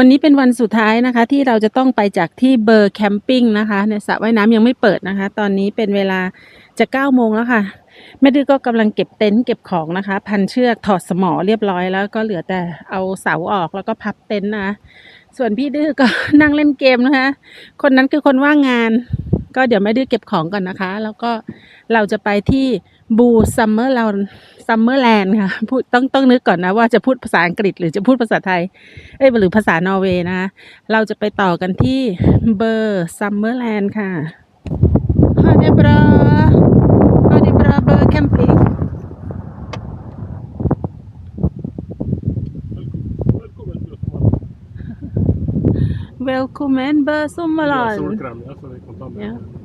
วันนี้เป็นวันสุดท้ายนะคะ ที่เราจะต้องไปจากที่เบอร์แคมปิ้งนะคะในสระว่ายน้ำยังไม่เปิดนะคะ ตอนนี้เป็นเวลาจะเก้าโมงแล้วค่ะแม่ดื้อก็กำลังเก็บเต็นท์เก็บของนะคะ พันเชือกถอดสมอเรียบร้อยแล้วก็เหลือแต่เอาเสาออกแล้วก็พับเต็นท์นะส่วนพี่ดื้อก็นั่งเล่นเกมนะคะ คนนั้นคือคนว่างงาน ก็เดี๋ยวแม่ดื้อเก็บของก่อนนะคะ แล้วก็เราจะไปที่ บูซัมเมอร์เราซัมเมอร์แลนด์ค่ะพูดต้องต้องนึกก่อนนะว่าจะพูดภาษาอังกฤษหรือจะพูดภาษาไทย เอ้ยหรือภาษานอร์เวย์นะคะเราจะไปต่อกันที่เบอร์ซัมเมอร์แลนด์ค่ะฮาเดบราฮาเดบราเบอร์แคมปิ้ง Velkommen Bør Ja, Sommerland. solkrem, ja, så vi kan ta med. Ja. มี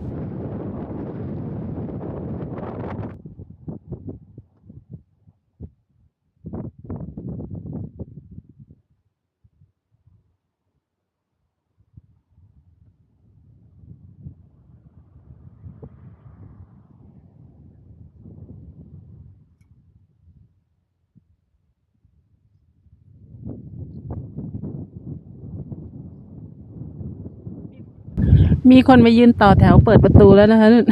มีคนมายืนต่อแถวเปิดประตูแล้วนะคะนุ่น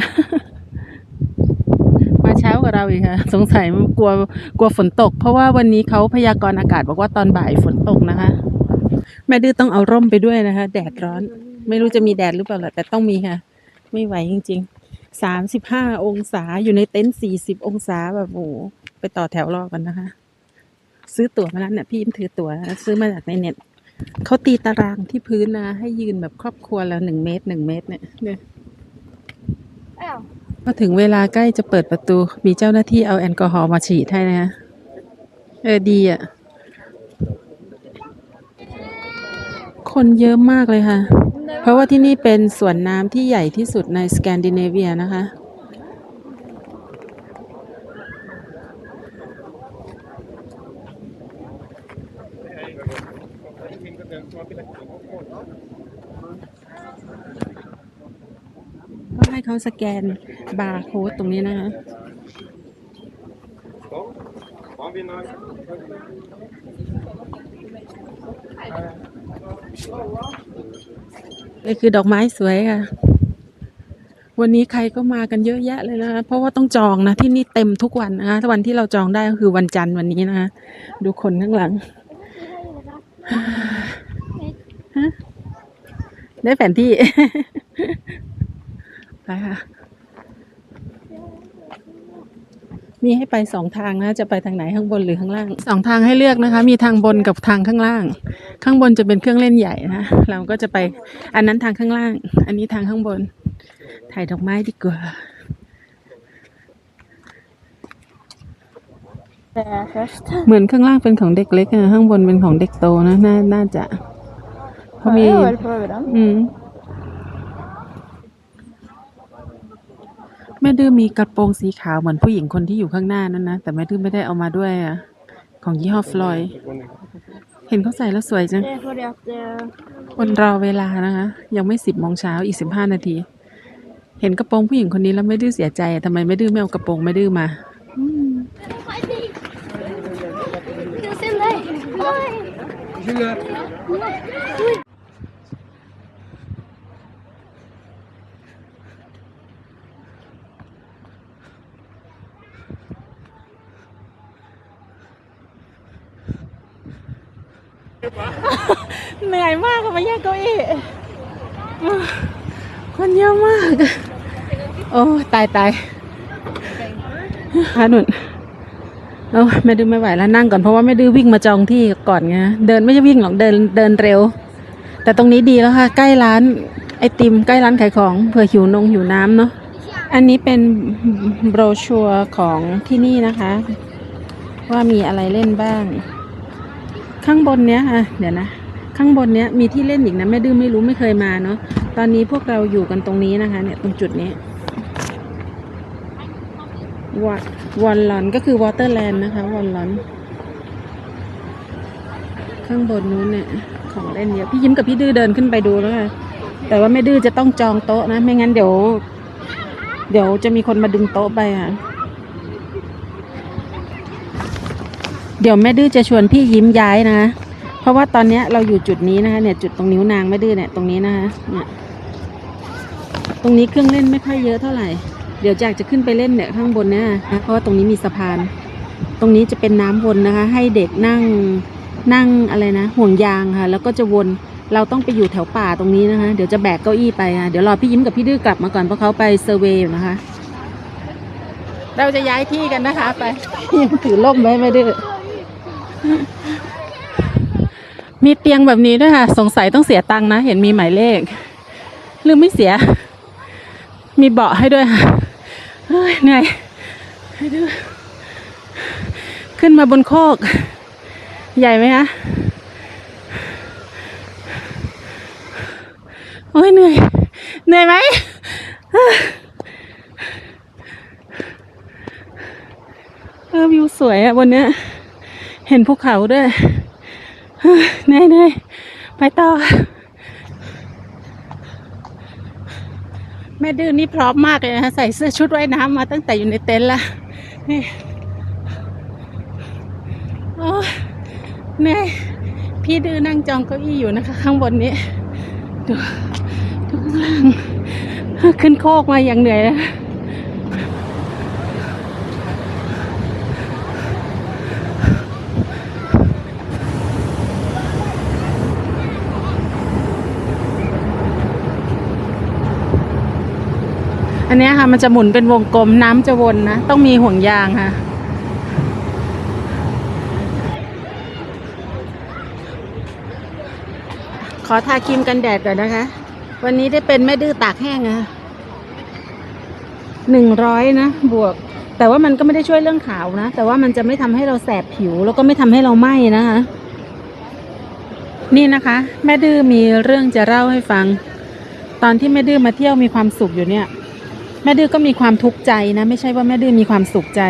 มาเช้ากว่าเราอีกค่ะ สงสัยมันกลัวกลัวฝนตก เพราะว่าวันนี้เขาพยากรณ์อากาศบอกว่าตอนบ่ายฝนตกนะคะ แม่ดื้อต้องเอาร่มไปด้วยนะคะ แดดร้อน ไม่รู้จะมีแดดหรือเปล่าแต่ต้องมีค่ะ ไม่ไหวจริงๆสามสิบห้าองศาอยู่ในเต็นท์สี่สิบองศาแบบโอ้โหไปต่อแถวรอกันนะคะ ซื้อตั๋วมาแล้วเนี่ยพี่อิมถือตั๋วซื้อมาจากในเน็ต เขาตีตารางที่พื้นนะ ให้ยืนแบบครอบครัวละหนึ่งเมตรหนึ่งเมตรเนี่ยเนี่ยพอถึงเวลาใกล้จะเปิดประตู มีเจ้าหน้าที่เอาแอลกอฮอล์มาฉีดให้นะฮะเออดีอะ คนเยอะมากเลยค่ะ เพราะว่าที่นี่เป็นสวนน้ำที่ใหญ่ที่สุดในสแกนดิเนเวียนะคะ ก็ให้เขาสแกนบาร์โค้ดตรงนี้นะคะนี่คือดอกไม้สวยค่ะ วันนี้ใครก็มากันเยอะแยะเลยนะคะ เพราะว่าต้องจองนะ ที่นี่เต็มทุกวันนะคะถ้าวันที่เราจองได้ก็คือวันจันทร์วันนี้นะคะ ดูคนข้างหลัง ได้แผนที่ ไปค่ะมีให้ไปสองทางนะ จะไปทางไหนข้างบนหรือข้างล่างสองทางให้เลือกนะคะ มีทางบนกับทางข้างล่าง ข้างบนจะเป็นเครื่องเล่นใหญ่นะ เราก็จะไปอันนั้นทางข้างล่าง อันนี้ทางข้างบน ถ่ายดอกไม้ดีกว่าเหมือนข้างล่างเป็นของเด็กเล็กอะข้างบนเป็นของเด็กโตนะ น่าน่าจะเพราะมีอืม แม่ดื้อมีกระโปรงสีขาวเหมือนผู้หญิงคนที่อยู่ข้างหน้านั่นนะ แต่แม่ดื้อไม่ได้เอามาด้วยอะของยี่ห้อฟลอยเห็นเขาใส่แล้วสวยจัง Det er fordi at eh, คนรอเวลานะคะ ยังไม่สิบโมงเช้าอีกสิบห้านาที เห็นกระโปรงผู้หญิงคนนี้แล้วไม่ดื้อเสียใจอะทำไมไม่ดื้อไม่เอากระโปรงไม่ดื้อมา Det ser deg! เหนื่อยมากค่ะมาแยกเก้าอี้คนเยอะมาก โอ้ตายตายพาหนุนโอ้แม่ดื้อไม่ไหวแล้วนั่งก่อนเพราะว่าแม่ดื้อวิ่งมาจองที่ก่อนไงเดินไม่ใช่วิ่งหรอกเดินเดินเร็ว แต่ตรงนี้ดีแล้วค่ะ ใกล้ร้านไอติมใกล้ร้านขายของเผื่อหิวนงหิวน้ำเนาะอันนี้เป็นโบรชัวร์ของที่นี่นะคะ ว่ามีอะไรเล่นบ้าง ข้างบนเนี้ยค่ะเดี๋ยวนะ ข้างบนเนี้ยมีที่เล่นอีกนะแม่ดื้อไม่รู้ไม่เคยมาเนาะตอนนี้พวกเราอยู่กันตรงนี้นะคะ เนี่ยตรงจุดนี้วอวอนลอนก็คือวอเตอร์แลนด์นะคะวอนลอน ข้างบนนู้นเนี่ยของเล่นเยอะพี่ยิ้มกับพี่ดื้อเดินขึ้นไปดูแล้วค่ะแต่ว่าแม่ดื้อจะต้องจองโต๊ะนะ ไม่งั้นเดี๋ยว เดี๋ยวจะมีคนมาดึงโต๊ะไปอะ เดี๋ยวแม่ดื้อจะชวนพี่ยิ้มย้ายนะ เพราะว่าตอนเนี้ยเราอยู่จุดนี้นะคะเนี่ยจุดตรงนิ้วนางแม่ดื้อเนี่ยตรงนี้นะคะเนี่ยตรงนี้เครื่องเล่นไม่ค่อยเยอะเท่าไหร่ เดี๋ยวจากจะขึ้นไปเล่นเนี่ยข้างบนเนี่ยนะเพราะว่าตรงนี้มีสะพาน ตรงนี้จะเป็นน้ำวนนะคะ ให้เด็กนั่งนั่งอะไรนะ ห่วงยางค่ะ แล้วก็จะวนเราต้องไปอยู่แถวป่าตรงนี้นะคะ เดี๋ยวจะแบกเก้าอี้ไปค่ะเดี๋ยวรอพี่ยิ้มกับพี่ดื้อกลับมาก่อนเพราะเขาไปเซอร์เวย์อยู่นะคะ เราจะย้ายที่กันนะคะ ไปยังถือล่มไว้ไม่ดื้อ มีเตียงแบบนี้ด้วยค่ะ สงสัยต้องเสียตังค์นะ เห็นมีหมายเลขหรือไม่เสีย มีเบาะให้ด้วยค่ะเฮ้ยเหนื่อยให้ดูขึ้นมาบนโคก ใหญ่ไหมคะโอ้ยเหนื่อย เหนื่อยไหมเออวิวสวยอะบนเนี้ย เห็นภูเขาด้วยเหนื่อยเหนื่อยไปต่อ แม่ดื้อนี่พร้อมมากเลยนะคะใส่เสื้อชุดว่ายน้ำมาตั้งแต่อยู่ในเต็นท์ละนี่โอ้เหนื่อยพี่ดื้อนั่งจองเก้าอี้อยู่นะคะ ข้างบนนี้ ดูดูข้างล่างขึ้นโคกมาอย่างเหนื่อยนะ อันนี้ค่ะมันจะหมุนเป็นวงกลมน้ำจะวนนะ ต้องมีห่วงยางค่ะ ขอทาครีมกันแดดก่อนนะคะ วันนี้ได้เป็นแม่ดื้อตากแห้งอะหนึ่งร้อยนะ บวก แต่ว่ามันก็ไม่ได้ช่วยเรื่องขาวนะ แต่ว่ามันจะไม่ทำให้เราแสบผิว แล้วก็ไม่ทำให้เราไหม้นะคะนี่นะคะ แม่ดื้อมีเรื่องจะเล่าให้ฟัง ตอนที่แม่ดื้อมาเที่ยวมีความสุขอยู่เนี่ย แม่ดื้อก็มีความทุกข์ใจนะ ไม่ใช่ว่าแม่ดื้อมีความสุขใจ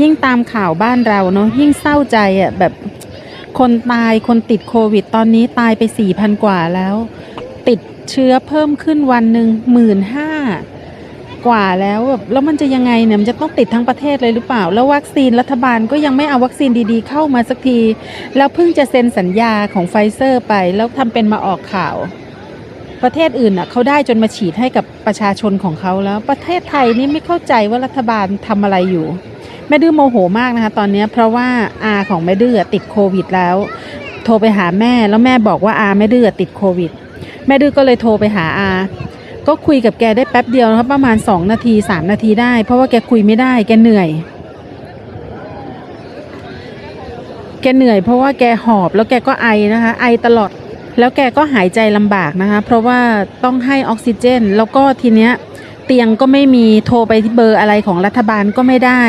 ยิ่งตามข่าวบ้านเราเนาะยิ่งเศร้าใจอะแบบคนตายคนติดโควิด ตอนนี้ตายไปสี่พันกว่าแล้ว ติดเชื้อเพิ่มขึ้นวันหนึ่งหมื่นห้ากว่าแล้วแบบแล้วมันจะยังไงเนี่ยมันจะต้องติดทั้งประเทศเลยหรือเปล่า แล้ววัคซีนรัฐบาลก็ยังไม่เอาวัคซีนดีๆ เข้ามาสักที แล้วเพิ่งจะเซ็นสัญญาของไฟเซอร์ไป แล้วทำเป็นมาออกข่าว ประเทศอื่นอะเขาได้จนมาฉีดให้กับประชาชนของเขาแล้ว ประเทศไทยนี่ไม่เข้าใจว่ารัฐบาลทำอะไรอยู่แม่ดื้อโมโหมากนะคะ ตอนนี้เพราะว่าอาของแม่ดื้อติดโควิดแล้ว โทรไปหาแม่แล้วแม่บอกว่าอาแม่ดื้อติดโควิด แม่ดื้อก็เลยโทรไปหาอาก็คุยกับแกได้แป๊บเดียวนะครับประมาณ 2 นาที 3 นาทีได้ เพราะว่าแกคุยไม่ได้ แกเหนื่อย แกเหนื่อยเพราะว่าแกหอบแล้วแกก็ไอนะคะ ไอตลอด แล้วแกก็หายใจลำบากนะคะ เพราะว่าต้องให้ออกซิเจน แล้วก็ทีเนี้ยเตียงก็ไม่มีโทรไปที่เบอร์อะไรของรัฐบาลก็ไม่ได้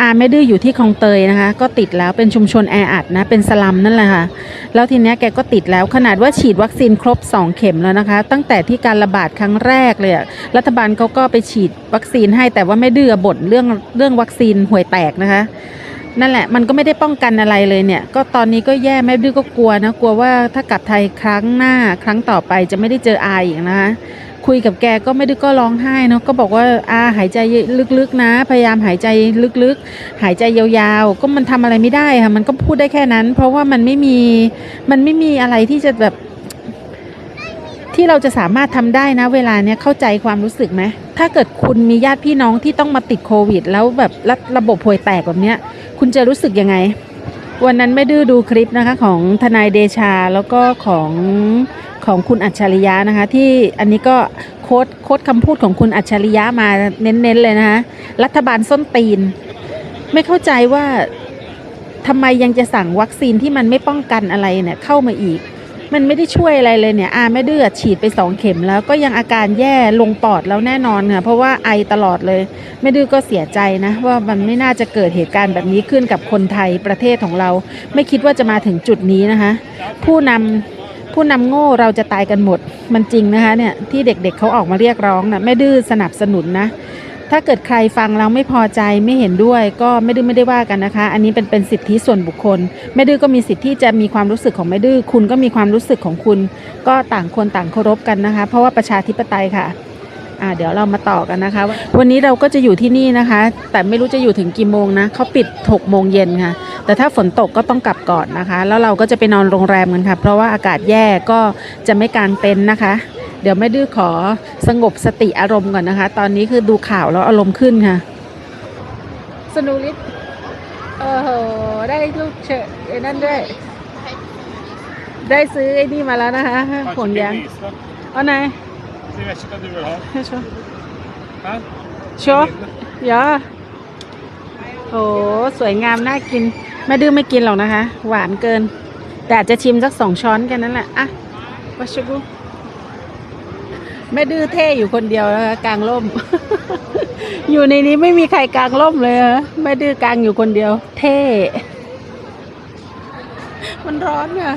อาไม่ดื้ออยู่ที่คลองเตยนะคะ ก็ติดแล้วเป็นชุมชนแออัดนะ เป็นสลัมนั่นแหละค่ะ แล้วทีเนี้ยแกก็ติดแล้วขนาดว่าฉีดวัคซีนครบ 2 เข็มแล้วนะคะ ตั้งแต่ที่การระบาดครั้งแรกเลยรัฐบาลเขาก็ไปฉีดวัคซีนให้แต่ว่าไม่ดื้อบ่นเรื่องเรื่องวัคซีนห่วยแตกนะคะ นั่นแหละมันก็ไม่ได้ป้องกันอะไรเลยเนี่ย ก็ตอนนี้ก็แย่แม่ดื้อก็กลัวนะกลัวว่าถ้ากลับไทยครั้งหน้าครั้งต่อไปจะไม่ได้เจออาอีกนะคะคุยกับแกก็ไม่ดื้อก็ร้องไห้เนาะก็บอกว่าอาหายใจลึกๆนะ พยายามหายใจลึกๆ หายใจยาวๆ ก็มันทำอะไรไม่ได้ค่ะมันก็พูดได้แค่นั้น เพราะว่ามันไม่มีมันไม่มีอะไรที่จะแบบ ที่เราจะสามารถทำได้นะ เวลาเนี้ยเข้าใจความรู้สึกไหมถ้าเกิดคุณมีญาติพี่น้องที่ต้องมาติดโควิด แล้วแบบระระบบห่วยแตกแบบเนี้ย คุณจะรู้สึกยังไง วันนั้นไม่ดื้อดูคลิปนะคะของทนายเดชาแล้วก็ของของคุณอัจฉริยะนะคะที่อันนี้ก็โค้ดโค้ดคำพูดของคุณอัจฉริยะมาเน้นๆเลยนะคะรัฐบาลส้นตีน ไม่เข้าใจว่าทำไมยังจะสั่งวัคซีนที่มันไม่ป้องกันอะไรเนี่ยเข้ามาอีก มันไม่ได้ช่วยอะไรเลยเนี่ยอาแม่ดื้อฉีดไปสองเข็มแล้วก็ยังอาการแย่ลงปอดแล้วแน่นอนค่ะเพราะว่าไอตลอดเลยแม่ดื้อก็เสียใจนะ ว่ามันไม่น่าจะเกิดเหตุการณ์แบบนี้ขึ้นกับคนไทยประเทศของเรา ไม่คิดว่าจะมาถึงจุดนี้นะคะ ผู้นำผู้นำโง่เราจะตายกันหมดมันจริงนะคะเนี่ยที่เด็กๆเขาออกมาเรียกร้องนะแม่ดื้อสนับสนุนนะ ถ้าเกิดใครฟังแล้วไม่พอใจไม่เห็นด้วย ก็ไม่ดื้อไม่ได้ว่ากันนะคะ อันนี้เป็นเป็นสิทธิส่วนบุคคลแม่ดื้อก็มีสิทธิที่จะมีความรู้สึกของแม่ดื้อคุณก็มีความรู้สึกของคุณ ก็ต่างคนต่างเคารพกันนะคะ เพราะว่าประชาธิปไตยค่ะอ่าเดี๋ยวเรามาต่อกันนะคะ วันนี้เราก็จะอยู่ที่นี่นะคะ แต่ไม่รู้จะอยู่ถึงกี่โมงนะเขาปิด6โมงเย็นค่ะ แต่ถ้าฝนตกก็ต้องกลับก่อนนะคะ แล้วเราก็จะไปนอนโรงแรมกันค่ะ เพราะว่าอากาศแย่ก็จะไม่กางเต็นท์นะคะ เดี๋ยวแม่ดื้อขอสงบสติอารมณ์ก่อนนะคะ ตอนนี้คือดูข่าวแล้วอารมณ์ขึ้นค่ะ สนุลิตโอ้โหได้ลูกเชยไอ้นั่นด้วย ได้ซื้อไอ้นี่มาแล้วนะคะห่วงยาง Lista. เอาไหน Se vestir du vill ha. ให้โชว์ Hæ? โชว์เดี๋ยวโหสวยงามน่ากิน แม่ดื้อไม่กินหรอกนะคะ หวานเกิน แต่อาจจะชิมสักสองช้อนกันนั่นแหละ อะวัชกุ แม่ดื้อเท่อยู่คนเดียวนะคะกลางร่ม อยู่ในนี้ไม่มีใครกลางร่มเลยฮะแม่ดื้อกลางอยู่คนเดียว เท่ มันร้อนอะ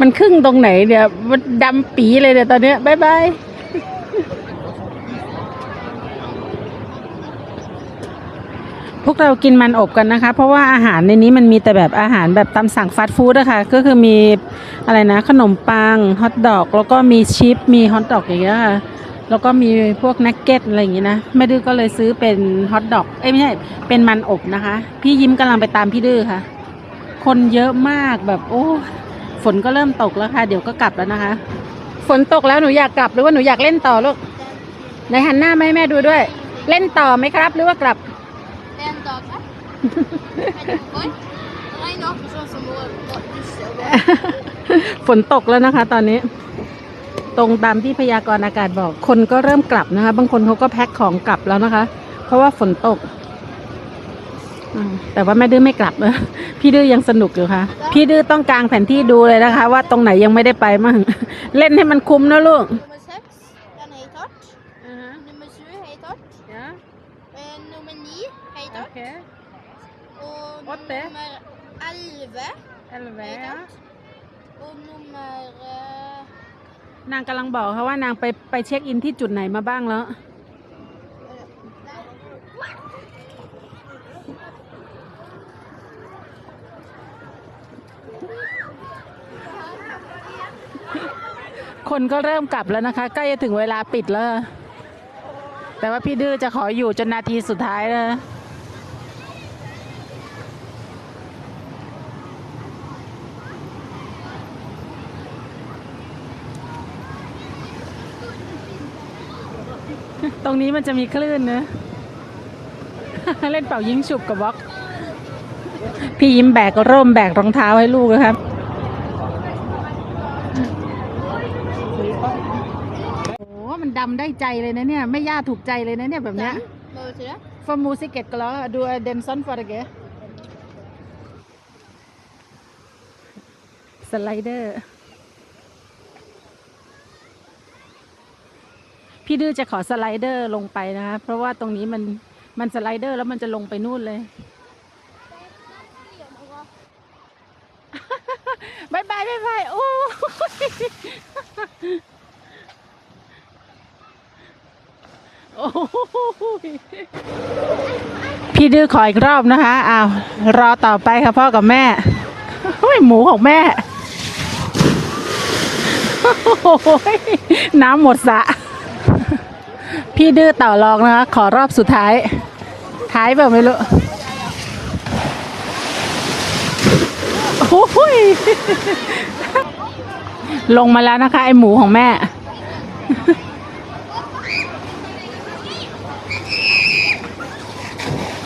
มันครึ่งตรงไหนเดี๋ยวมันดำปีเลยเดี๋ยวตอนเนี้ยบายบายพวกเรากินมันอบกันนะคะ เพราะว่าอาหารในนี้มันมีแต่แบบอาหารแบบตามสั่งฟาสต์ฟู้ดอะคะก็คือมีอะไรนะ ขนมปังฮอทดอก แล้วก็มีชิปมีฮอทดอกอย่างเงี้ยค่ะแล้วก็มีพวกนักเก็ตอะไรอย่างงี้นะแม่ดื้อก็เลยซื้อเป็นฮอทดอกเอ้ยไม่ใช่เป็นมันอบนะคะ พี่ยิ้มกำลังไปตามพี่ดื้อค่ะ คนเยอะมากแบบโอ้ ฝนก็เริ่มตกแล้วค่ะ เดี๋ยวก็กลับแล้วนะคะ ฝนตกแล้วหนูอยากกลับหรือว่าหนูอยากเล่นต่อลูกไหนหันหน้ามาให้แม่ดูด้วย เล่นต่อไหมครับ หรือว่ากลับ En dag, ja. Vet du hvorfor? Det regner akkurat sånn som vår vår disse og vår. ฝนตกแล้วนะคะ ตอนนี้ ตรงตามที่พยากรณ์อากาศบอก คนก็เริ่มกลับนะคะ บางคนเขาก็แพ็คของกลับแล้วนะคะ เพราะว่าฝนตกอืม แต่ว่าแม่ดื้อไม่กลับนะพี่ดื้อยังสนุกอยู่ค่ะ พี่ดื้อต้องกางแผนที่ดูเลยนะคะ ว่าตรงไหนยังไม่ได้ไปมั่งเล่นให้มันคุ้มนะลูก Nummer seks, den er helt hardt. Nummer sju, helt hardt. Eh, Nummer ni, helt hardt. Og Åtte. nummer elleve, helt hardt. Og nummer eh, นางกำลังบอกค่ะว่านางไปไปเช็คอินที่จุดไหนมาบ้างแล้ว คนก็เริ่มกลับแล้วนะคะ ใกล้จะถึงเวลาปิดแล้ว แต่ว่าพี่ดื้อจะขออยู่จนนาทีสุดท้ายนะตรงนี้มันจะมีคลื่นนะเล่นเป่ายิงฉุบกับบล็อก พี่ยิ้มแบกร่มแบกรองเท้าให้ลูกนะครับ โอ้มันดำได้ใจเลยนะเนี่ยไม่ย่าถูกใจเลยนะเนี่ยแบบเนี้ย Hva betyr det? For musiket glad, du er den sånn for deg. Slider พี่ดื้อจะขอสไลเดอร์ลงไปนะคะเพราะว่าตรงนี้มันมันสไลเดอร์แล้วมันจะลงไปนู่นเลย บายบายบายบายโอ้ยโอ้ย พี่ดื้อขออีกรอบนะคะอ้าวรอต่อไปค่ะพ่อกับแม่โอ้ยหมูของแม่โอ้ยน้ำหมดสะ พี่ดื้อต่อรองนะคะ ขอรอบสุดท้าย ท้ายแบบไม่รู้โอ้ยลงมาแล้วนะคะ ไอหมูของแม่ โอ้โห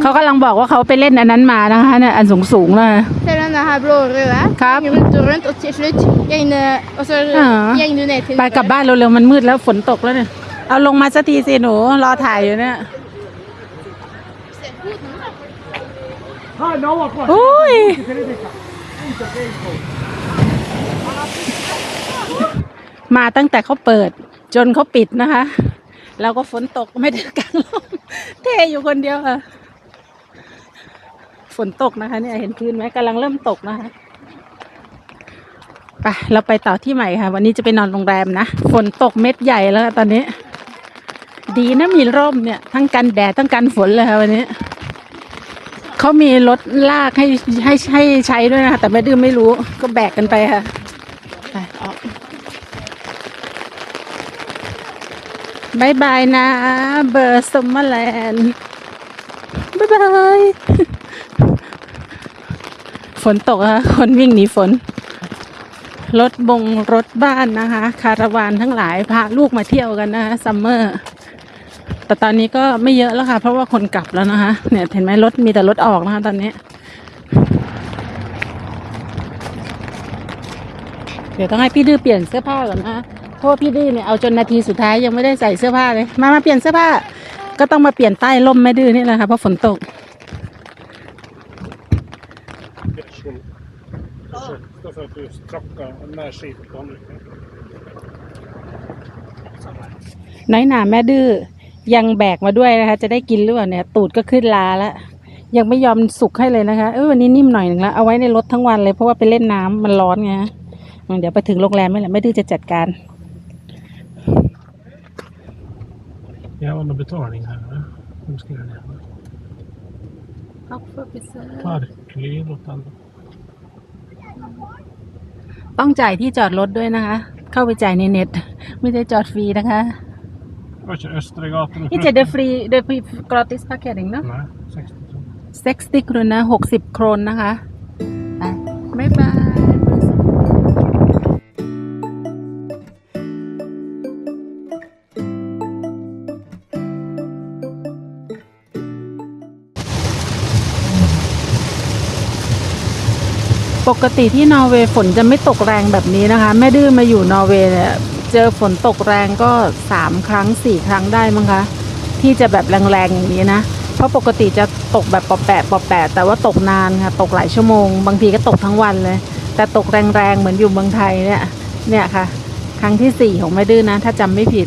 เขากำลังบอกว่าเขาไปเล่นอันนั้นมานะคะเนี่ยอันสูงสูงๆเลย Det er den her blå og røde. Kapp. Går Rundt og rundt, og til slutt gjeng det, og så Ja. gjeng du ned til ไปกลับบ้านเร็วๆมันมืดแล้วฝนตกแล้วเนี่ย เอาลงมาสักทีสิหนูรอถ่ายอยู่เนี่ย Ah, no, what, what? อุ้ยมาตั้งแต่เขาเปิด จนเขาปิดนะคะ แล้วก็ฝนตกไม่ได้กลางลมเทอยู่คนเดียวค่ะ ฝนตกนะคะ เนี่ยเห็นพื้นไหมกำลังเริ่มตกนะคะไปเราไปต่อที่ใหม่ค่ะ วันนี้จะไปนอนโรงแรมนะ ฝนตกเม็ดใหญ่แล้วตอนนี้ ดีนะมีร่มเนี่ย ทั้งกันแดดทั้งกันฝนเลยค่ะวันนี้เขามีรถลากให้ให้ให้ใช้ด้วยนะคะแต่แม่ดื้อไม่รู้ก็แบกกันไปค่ะไปออก บายบายนะ เบอร์สมมาแลนด์บายบาย ฝนตกอะคนวิ่งหนีฝน รถบงรถบ้านนะคะ คาราวานทั้งหลายพาลูกมาเที่ยวกันนะคะซัมเมอร์ แต่ตอนนี้ก็ไม่เยอะแล้วค่ะ เพราะว่าคนกลับแล้วนะคะ เนี่ยเห็นไหมรถมีแต่รถออกนะคะตอนนี้ เดี๋ยวต้องให้พี่ดื้อเปลี่ยนเสื้อผ้าก่อนนะเพ ราะว่าพี่ดื้อเนี่ยเอาจนนาทีสุดท้ายยังไม่ได้ใส่เสื้อผ้าเลย มามาเปลี่ยนเสื้อผ้า ก็ต้องมาเปลี่ยนใต้ร่มแม่ดื้อนี่แหละค่ะเพราะฝนตก Så för att du tråckar med skidbanan. น้อยหนาแม่ดื้อยังแบกมาด้วยนะคะ จะได้กินหรือเปล่าเนี่ย ตูดก็ขึ้นลาแล้วยังไม่ยอมสุกให้เลยนะคะเออวันนี้นิ่มหน่อยหนึ่งแล้วเอาไว้ในรถทั้งวันเลยเพราะว่าไปเล่นน้ำมันร้อนไงเดี๋ยวไปถึงโรงแรมนี่แหละแม่ดื้อจะจัดการ Jag har någon betalning här. va? Hur ska jag göra? Parkliv åt andra. ต้องจ่ายที่จอดรถด้วยนะคะ เข้าไปจ่ายในเน็ต ไม่ได้จอดฟรีนะคะ Jag kör Östergatan. och นี่จะเดฟรีเดฟรีกรอติสพาร์เกติงเนาะ Nej, 60 kronor. เซ็กซ์ติกรุนะหกสิบโครนนะ ปกติที่นอร์เวย์ฝนจะไม่ตกแรงแบบนี้นะคะ แม่ดื้อมาอยู่นอร์เวย์เนี่ยเจอฝนตกแรงก็สามครั้งสี่ครั้งได้มั้งคะที่จะแบบแรงๆอย่างนี้นะ เพราะปกติจะตกแบบปอแปะปอแปะแต่ว่าตกนานค่ะ ตกหลายชั่วโมง บางทีก็ตกทั้งวันเลย แต่ตกแรงๆเหมือนอยู่เมืองไทยเนี่ยเนี่ยค่ะ ครั้งที่สี่ของแม่ดื้อนะ ถ้าจำไม่ผิด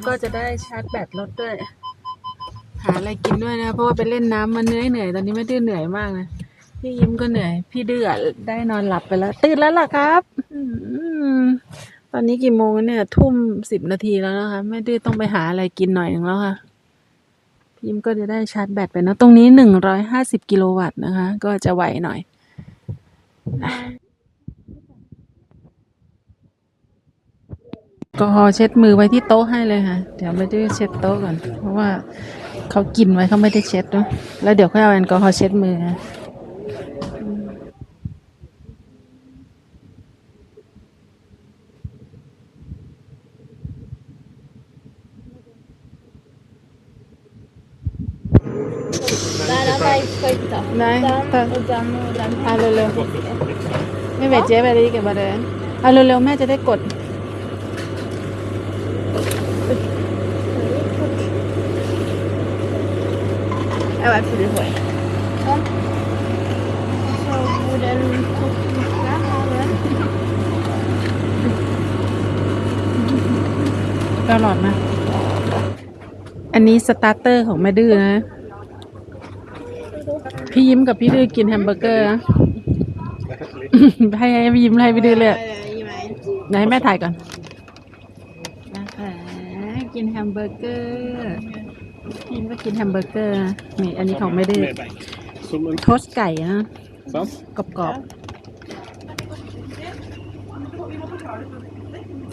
แล้วก็จะได้ชาร์จแบตรถด้วย หาอะไรกินด้วยนะ เพราะว่าไปเล่นน้ำมันเหนื่อยเหนื่อยตอนนี้ไม่ดื้อเหนื่อยมากนะพี่ยิ้มก็เหนื่อย พี่ดื้อได้นอนหลับไปแล้ว ตื่นแล้วล่ะครับอตอนนี้กี่โมงเนี่ยทุ่มสิบนาทีแล้วนะคะแม่ดื้อต้องไปหาอะไรกินหน่อยหนึงแล้วค่ะพี่ยิ้มก็จะได้ชาร์จแบตไปนะตรงนี้หนึ่งร้อยห้าสิบกิโลวัตต์นะคะ ก็จะไหวหน่อย ก็เช็ดมือไว้ที่โต๊ะให้เลยค่ะ เดี๋ยวไม่ได้เช็ดโต๊ะก่อน เพราะว่าเขากินไว้เขาไม่ได้เช็ดเนาะแล้วเดี๋ยวค่อยเอาแอลกอฮอล์เช็ดมือค่ะ Där, den där är skojta. ได้ Den แต่ och den och den. เอาเร็วๆไม่เบ็ดเจ๊ไปเลยเก็บมาเลยเอาเร็วๆแม่จะได้กด Ja, varför du får Sån. Så borde den koka här. ก็หลอดนะ อันนี้สตาร์เตอร์ของแม่ดื้อนะ พี่ยิ้มกับพี่ดื้อกินแฮมเบอร์เกอร์นะ ให้ให้พี่ยิ้มให้พี่ดื้อเลือก Ge mig. ไหนให้แม่ถ่ายก่อน นะคะ กินแฮมเบอร์เกอร์ พี่ยิ้มก็กินแฮมเบอร์เกอร์นะนี่อันนี้ของแม่ดื้อ Med bacon. Som en โทสต์ไก่นะ sant? กรอบ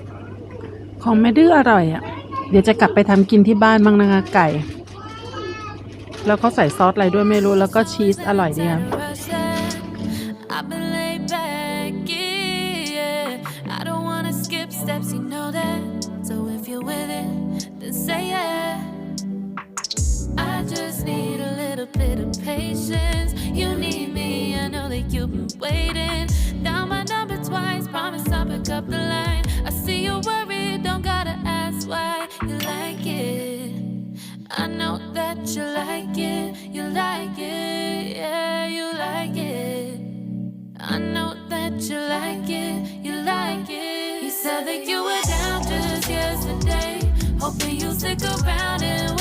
ๆ ของแม่ดื้ออร่อยอะ เดี๋ยวจะกลับไปทำกินที่บ้านบ้างนะคะไก่ แล้วเขาใส่ซอสอะไรด้วยไม่รู้ แล้วก็ชีสอร่อยดีครับ I've been laid back, yeah. I don't wanna skip steps, you know that. So if you're with it, then say yeah. Bit of patience. You need me, I know that you've been waiting. Down my number twice, promise I'll pick up the line. I see you're worried, don't gotta ask why you like it. I know that you like it, you like it, yeah, you like it. I know that you like it, you like it. You said that you were down just yesterday, hoping you'll stick around and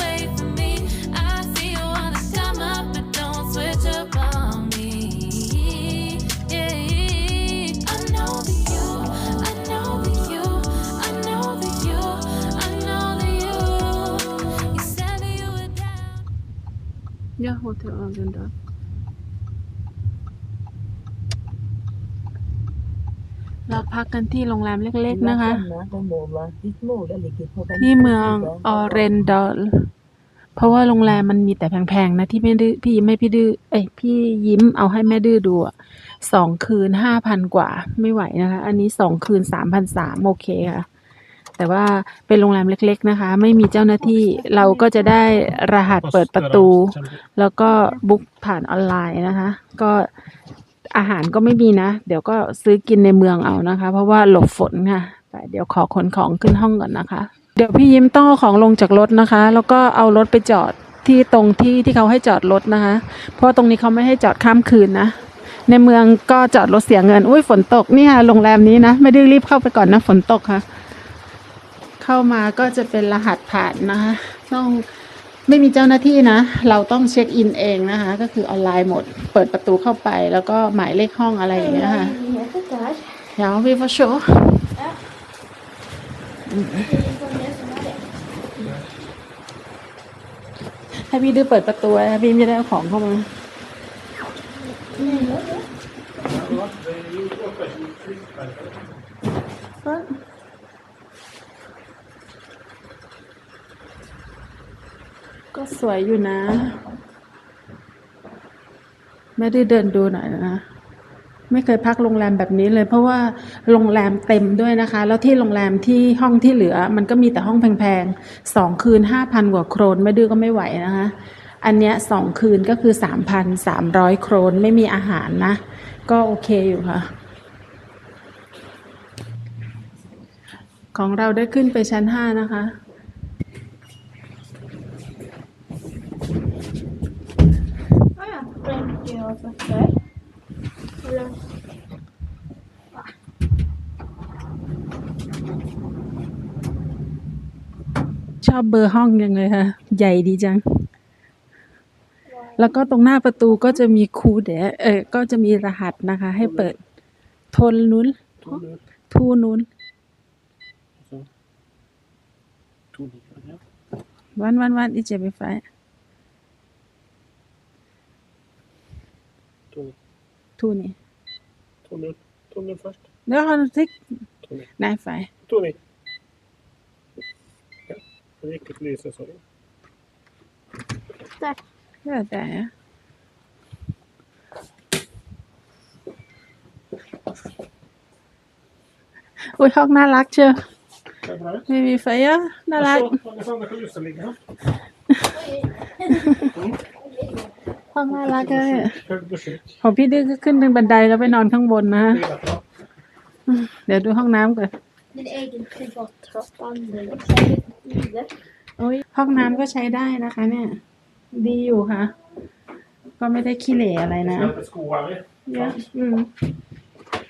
ย่าโฮเทลออเรนดอเราพักกันที่โรงแรมเล็กๆนะคะ ที่เมืองออเรนดอลเพราะว่าโรงแรมมันมีแต่แพงๆนะ ที่ไม่ดื้อพี่ยิ้มให้พี่ดื้อเอ้ยพี่ยิ้มเอาให้แม่ดื้อดูอะสองคืนห้าพันกว่า ไม่ไหวนะคะ อันนี้สองคืนสามพันสามโอเคค่ะ แต่ว่าเป็นโรงแรมเล็ก ๆนะคะ ไม่มีเจ้าหน้าที่เราก็จะได้รหัสเปิดประตู แล้วก็บุ๊กผ่านออนไลน์นะคะ ก็อาหารก็ไม่มีนะ เดี๋ยวก็ซื้อกินในเมืองเอานะคะ เพราะว่าหลบฝนค่ะแต่เดี๋ยวขอขนของขึ้นห้องก่อนนะคะ เดี๋ยวพี่ยิ้มต้องเอาของลงจากรถนะคะ แล้วก็เอารถไปจอดที่ตรงที่ที่เขาให้จอดรถนะคะ เพราะตรงนี้เขาไม่ให้จอดข้ามคืนนะในเมืองก็จอดรถเสียเงิน อุ้ยฝนตกนี่ค่ะโรงแรมนี้นะ ไม่ได้รีบเข้าไปก่อนนะฝนตกค่ะ เข้ามาก็จะเป็นรหัสผ่านนะคะต้องไม่มีเจ้าหน้าที่นะ เราต้องเช็คอินเองนะคะ ก็คือออนไลน์หมด เปิดประตูเข้าไปแล้วก็หมายเลขห้องอะไรอย่างเงี้ยค่ะเดี๋ยวพี่ฟโช Det är som det som är det. ให้พี่ดื้อเปิดประตูไว้นะพี่จะได้เอาของเข้ามา ก็สวยอยู่นะ ไม่ได้เดินดูหน่อยนะ ไม่เคยพักโรงแรมแบบนี้เลย เพราะว่าโรงแรมเต็มด้วยนะคะ แล้วที่โรงแรมที่ห้องที่เหลือ มันก็มีแต่ห้องแพงๆสองคืนห้าพันกว่าโครนไม่ดื้อก็ไม่ไหวนะคะ อันเนี้ยสองคืนก็คือสามพันสามร้อยโครนไม่มีอาหารนะ ก็โอเคอยู่ค่ะของเราได้ขึ้นไปชั้นห้านะคะ Ah, ja. Tänker jag fötter. Eller? ชอบเบอร์ห้องยังเลยค่ะ ใหญ่ดีจัง แล้วก็ตรงหน้าประตูก็จะมีคูเดะเออก็จะมีรหัสนะคะ ให้เปิดโทนนุ้น ทูนุ้น Två lika, ja. วันวันวันอีเจไปไฟ Tony. ทูนี่ Tony, Tony först. เดี๋ยวเขาทิก Tony. นายไฟ Tony. Ja, det gick ett lyse, sa du. Där. แล้วแต่อุ้ยห้องน่ารักเชียว Ser bra ut. ไม่มีไฟอะน่ารัก Så, Alexandra kan du ligga här. ห้องน่ารักเลย Hög besök. ของพี่ดื้อก็ขึ้นทางบันไดแล้วไปนอนข้างบนนะ Det är bra. เดี๋ยวดูห้องน้ำก่อน Min egen privattrappanläggning. โอ้ยห้องน้ำก็ใช้ได้นะคะ เนี่ย ดีอยู่ค่ะ ก็ไม่ได้ขี้เหร่อะไรนะ Lite skoar vi. เยอะอืม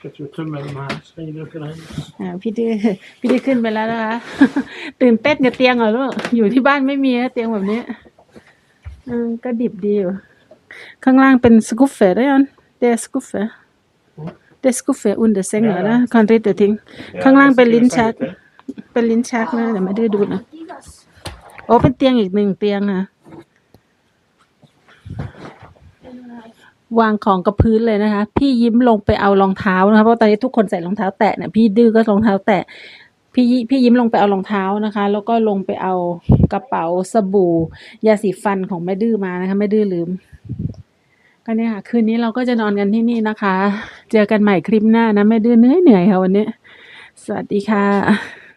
Jag tror tummen de här svinluckorna. อ่าพี่ดื้อพี่ดื้อขึ้นไปแล้วนะคะ ตื่นเต้นกับเตียงเหรอลูกอยู่ที่บ้านไม่มีนะเตียงแบบนี้อืมก็ดิบดีอยู่ ข้างล่างเป็นสกูฟเฟ่ด้วยอันเดสกูฟเฟ่เดสกูฟเฟ่อุนเดเซงเหรอนะคอนเทนต์ทิ้งข้างล่างเป็นลิ้นชัก เป็นลิ้นชักนะเดี๋ยวมาดื้อดูนะโอ้เป็นเตียงอีกหนึ่งเตียงค่ะวางของกับพื้นเลยนะคะ พี่ยิ้มลงไปเอารองเท้านะคะเพราะตอนนี้ทุกคนใส่รองเท้าแตะเนี่ยพี่ดื้อก็รองเท้าแตะพี่ยิพี่ยิ้มลงไปเอารองเท้านะคะ แล้วก็ลงไปเอากระเป๋าสบู่ยาสีฟันของแม่ดื้อมานะคะแม่ดื้อลืม ก็เนี่ยค่ะคืนนี้เราก็จะนอนกันที่นี่นะคะ เจอกันใหม่คลิปหน้านะแม่ดื้อเหนื่อยเหนื่อยค่ะวันนี้ สวัสดีค่ะ